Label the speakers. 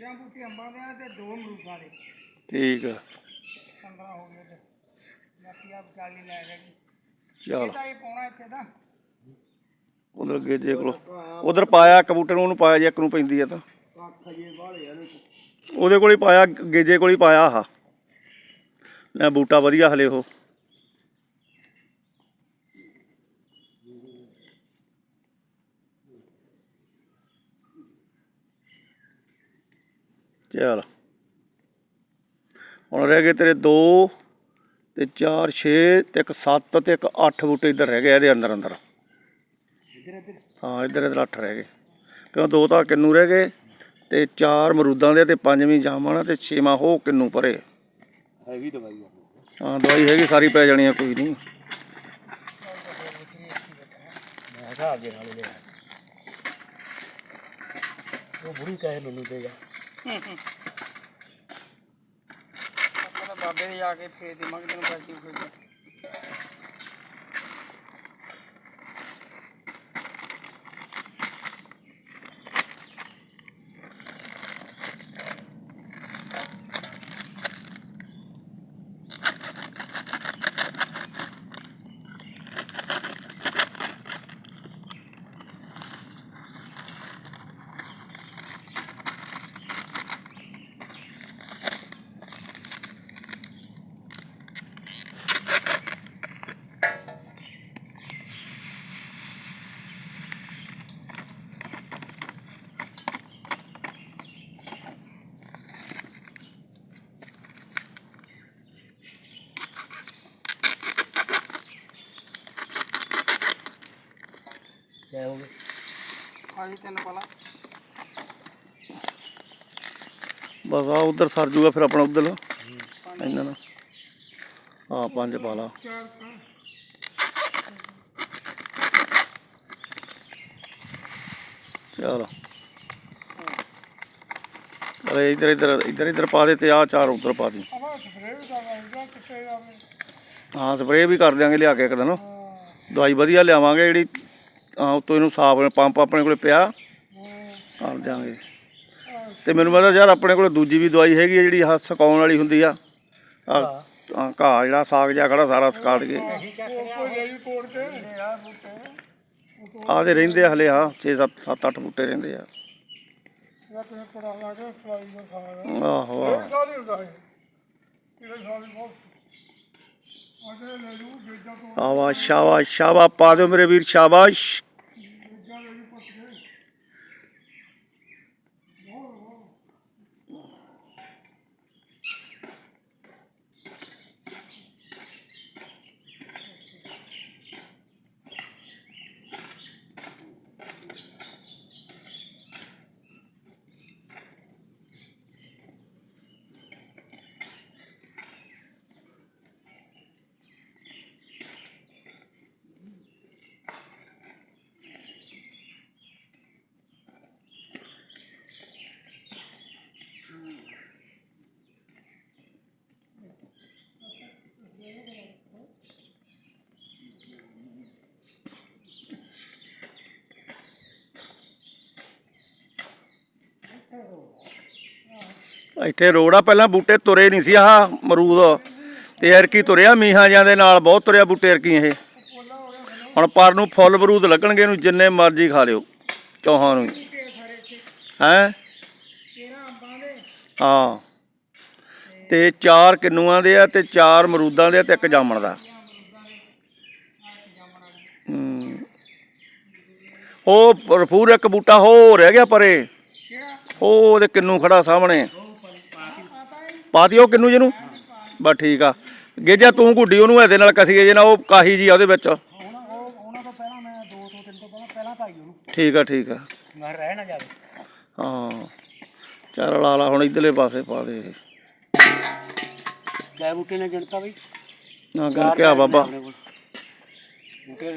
Speaker 1: 13 ਬੂਟੇ ਅੰਬਾਂ ਦੇ ਆ ਤੇ ਦੋ ਅਮਰੂਦਾਂ ਦੇ
Speaker 2: ਠੀਕ ਆ।
Speaker 1: 15 ਹੋ ਗਏ ਤੇ ਬਾਕੀ ਆ 40 ਲੈ ਜਾਗੀ
Speaker 2: ਚਲ।
Speaker 1: ਇਹ ਤਾਂ ਇਹ ਪਾਉਣਾ ਇੱਥੇ ਦਾ
Speaker 2: ਉਧਰ ਗੇਜੇ ਕੋਲ ਉਧਰ ਪਾਇਆ ਇੱਕ ਬੂਟੇ ਨੂੰ ਉਹਨੂੰ ਪਾਇਆ ਜੇ ਇੱਕ ਨੂੰ ਪੈਂਦੀ ਆ ਤਾਂ।
Speaker 1: ਕੱਖ ਜੇ ਵਾਲੇ ਆ
Speaker 2: ਉਹਦੇ ਕੋਲ ਹੀ ਪਾਇਆ ਗੇਜੇ ਕੋਲ ਹੀ ਪਾਇਆ ਆਹ। ਲੈ ਬੂਟਾ ਵਧੀਆ ਹਲੇ ਉਹ। ਚਲ। ਹੁਣ ਰਹਿ ਗਏ ਤੇਰੇ 2 ਤੇ 4 6 ਤੇ ਇੱਕ 7 ਤੇ ਇੱਕ 8 ਬੂਟੇ ਇੱਧਰ ਰਹਿ ਗਏ ਇਹਦੇ ਅੰਦਰ ਅੰਦਰ। ਹਾਂ ਇੱਧਰ ਇੱਧਰ 8 ਰਹਿ ਗਏ। ਕਿਉਂ ਦੋ ਤਾਂ ਕਿੰਨੂ ਰਹਿ ਗਏ ਤੇ ਚਾਰ ਮਰੂਦਾਂ ਦੇ ਤੇ ਪੰਜਵੀਂ ਜਾਮਣ ਤੇ ਛੇਵਾਂ ਹੋ ਕਿੰਨੂ ਪਰੇ।
Speaker 3: ਹੈਗੀ ਦਵਾਈ ਆ।
Speaker 2: ਹਾਂ ਦਵਾਈ ਹੈਗੀ ਸਾਰੀ ਪੈ ਜਾਣੀ ਆ ਕੋਈ ਨਹੀਂ।
Speaker 3: ਮੈਂ ਹਿਸਾਬ ਦੇ ਨਾਲ ਲਿਆ ਉਹ ਬੁੜੀ ਕਹੇ ਮੈਨੂੰ ਦੇਗਾ
Speaker 1: ਆਪਾਂ ਤਾਂ ਬਾਬੇ ਦੇ ਜਾ ਕੇ ਫੇਰ ਦੇਵਾਂਗੇ ਤੈਨੂੰ ਪੈਸੇ ਕੋਈ
Speaker 3: ਕਿਆ ਹੋ ਗਿਆ?
Speaker 1: ਆਜੀ ਤਿੰਨ ਪਾਲਾ।
Speaker 2: ਬਸ ਆ ਉਧਰ ਸਰ ਜੂਗਾ ਫਿਰ ਆਪਣਾ ਉਧਰ। ਇਹਨਾਂ ਨਾਲ ਹਾਂ ਪੰਜ ਪਾ ਲਾ ਚਲੋ। ਅਰੇ ਇੱਧਰ ਇੱਧਰ ਇੱਧਰ ਇੱਧਰ ਪਾ ਦੇ ਤੇ ਆ ਚਾਰ ਉਧਰ ਪਾ ਦੀ। ਹਾਂ ਸਪਰੇਅ ਵੀ ਕਰ ਦਿਆਂਗੇ ਲਿਆ ਕੇ ਇੱਕ ਦਿਨ। ਦਵਾਈ ਵਧੀਆ ਲਿਆਵਾਂਗੇ ਜਿਹੜੀ ਹਾਂ, ਉਤੋਂ ਇਹਨੂੰ ਸਾਫ਼ ਪੰਪ ਆਪਣੇ ਕੋਲੇ ਪਿਆ। ਕਰ ਦਿਆਂਗੇ। ਤੇ ਮੈਨੂੰ ਪਤਾ ਯਾਰ ਆਪਣੇ ਕੋਲੇ ਦੂਜੀ ਵੀ ਦਵਾਈ ਹੈਗੀ ਆ ਜਿਹੜੀ ਆਹ ਸੁਕਾਉਣ ਵਾਲੀ ਹੁੰਦੀ ਆ। ਆਹ ਆਹ ਘਾਹ ਜਿਹੜਾ ਸਾਗ ਜਿਹਾ ਖੜਾ ਸਾਰਾ ਸੁਕਾ ਦਈਏ।
Speaker 1: ਕੋਈ
Speaker 2: ਆਹ ਦੇ ਰਹਿੰਦੇ ਆ ਹਲੇ ਆ 6 7 7 8 ਬੂਟੇ ਰਹਿੰਦੇ ਆ।
Speaker 1: ਇਹ
Speaker 2: ਆਹੋ।
Speaker 1: ਇਹ ਸਾਲੀ ਹੁੰਦਾ ਹੈ ਇਹ ਸਾਲੀ ਬਹੁਤ ਅਜੇ ਲੈ ਲੂ ਜੇਜਾ ਤੋਂ
Speaker 2: ਸ਼ਾਬਾਸ਼ ਸ਼ਾਬਾਸ਼ ਸ਼ਾਬਾਸ਼ ਪਾ ਦਿਓ ਮੇਰੇ ਵੀਰ ਸ਼ਾਬਾਸ਼
Speaker 1: ਜੇਜਾ ਲੈ ਲੂ ਪੱਟ ਕੇ
Speaker 2: ਇੱਥੇ ਰੋਡ ਆ, ਪਹਿਲਾਂ ਬੂਟੇ ਤੁਰੇ ਨਹੀਂ ਸੀ ਆਹ ਮਰੂਦ ਤੇ ਐਰਕੀ ਤੁਰਿਆ, ਮੀਹਾਂ ਜਾਂ ਦੇ ਨਾਲ ਬਹੁਤ ਤੁਰਿਆ ਬੂਟੇ ਐਰਕੀ ਇਹ। ਹੁਣ ਪਰ ਨੂੰ ਫੁੱਲ ਬਰੂਦ ਲੱਗਣਗੇ ਇਹਨੂੰ ਜਿੰਨੇ ਮਰਜ਼ੀ ਖਾ ਲਿਓ, ਚੌਹਾਂ ਨੂੰ ਹੈ। ਹਾਂ? ਤੇ ਚਾਰ ਕਿੰਨੂਆਂ ਦੇ ਆ ਤੇ ਚਾਰ ਮਰੂਦਾਂ ਦੇ ਆ ਤੇ ਇੱਕ ਜਾਮਣ ਦਾ। ਉਹ ਭਰਪੂਰ ਇੱਕ ਬੂਟਾ ਹੋ ਰਹਿ ਗਿਆ ਪਰੇ। ਉਹ ਉਹਦੇ ਕਿੰਨੂ ਖੜਾ ਸਾਹਮਣੇ। ਪਾ ਦਿਓ ਕਿੰਨੂ ਜਿਹਨੂੰ ਬਸ ਠੀਕ ਆ। ਗੇਜਾ ਤੂੰ ਗੁੱਡੀ ਉਹਨੂੰ ਇਹਦੇ ਨਾਲ ਕਸੀਏ ਜੇ ਨਾ ਉਹ ਕਾਹੀ ਜੀ ਆ ਉਹਦੇ ਵਿੱਚ।
Speaker 1: ਹੁਣ ਉਹ ਉਹਨਾਂ ਤੋਂ ਪਹਿਲਾਂ ਮੈਂ ਦੋ ਤੋਂ ਤਿੰਨ ਤੋਂ ਪਹਿਲਾਂ ਪਹਿਲਾਂ ਪਾਈ ਉਹਨੂੰ
Speaker 2: ਠੀਕ ਆ ਠੀਕ ਆ।
Speaker 1: ਮੈਂ ਰਹਿ ਨਾ ਜਾਵੇ
Speaker 2: ਹਾਂ। ਚਾਰ ਲਾ ਲਾ ਹੁਣ ਇਧਰਲੇ ਪਾਸੇ ਪਾ ਦੇ।
Speaker 3: ਬੂਟੇ ਨੇ ਗਿਣਤਾ ਬਈ।
Speaker 2: ਨਾ ਗੱਲ ਕਿਆ ਬਾਬਾ।
Speaker 3: ਬੂਟੇ